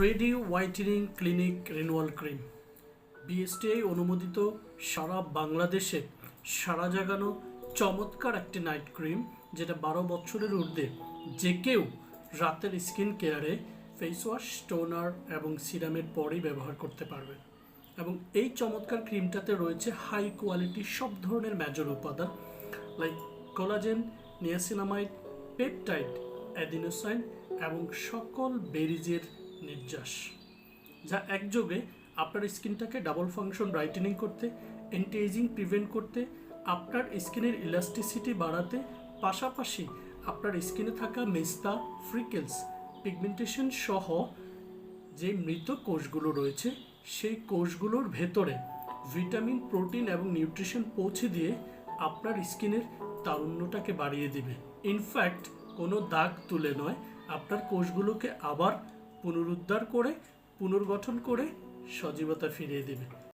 Three D whitening clinic renewal cream. BSTI অনুমোদিত সারা বাংলাদেশে সারা জাগানো চমৎকার একটি নাইট ক্রিম, যেটা বারো বছরের ঊর্ধ্বে যে কেউ রাতের স্কিন কেয়ারে ফেস ওয়াশ টোনার এবং সিরামের পরেই ব্যবহার করতে পারবে। এবং এই চমৎকার ক্রিমটাতে রয়েছে হাই কোয়ালিটি সব ধরনের মেজর উপাদান like collagen niacinamide peptide adenosine এবং সকল বেরিজের নির্যাস, যা একযোগে আপনার স্কিনটাকে ডাবল ফাংশন ব্রাইটেনিং করতে অ্যান্টি এজিং প্রিভেন্ট করতে, আপনার স্কিনের ইলাস্টিসিটি বাড়াতে, পাশাপাশি আপনার স্কিনে থাকা মেস্তা ফ্রিকেলস পিগমেন্টেশন সহ যে মৃত কোষগুলো রয়েছে, সেই কোষগুলোর ভেতরে ভিটামিন প্রোটিন এবং নিউট্রিশন পৌঁছে দিয়ে আপনার স্কিনের তারুণ্যটাকে বাড়িয়ে দিবে। ইনফ্যাক্ট কোনো দাগ তুলে নয়, আপনার কোষগুলোকে আবার পুনরুদ্ধার করে পুনর্গঠন করে সজীবতা ফিরিয়ে দেবে।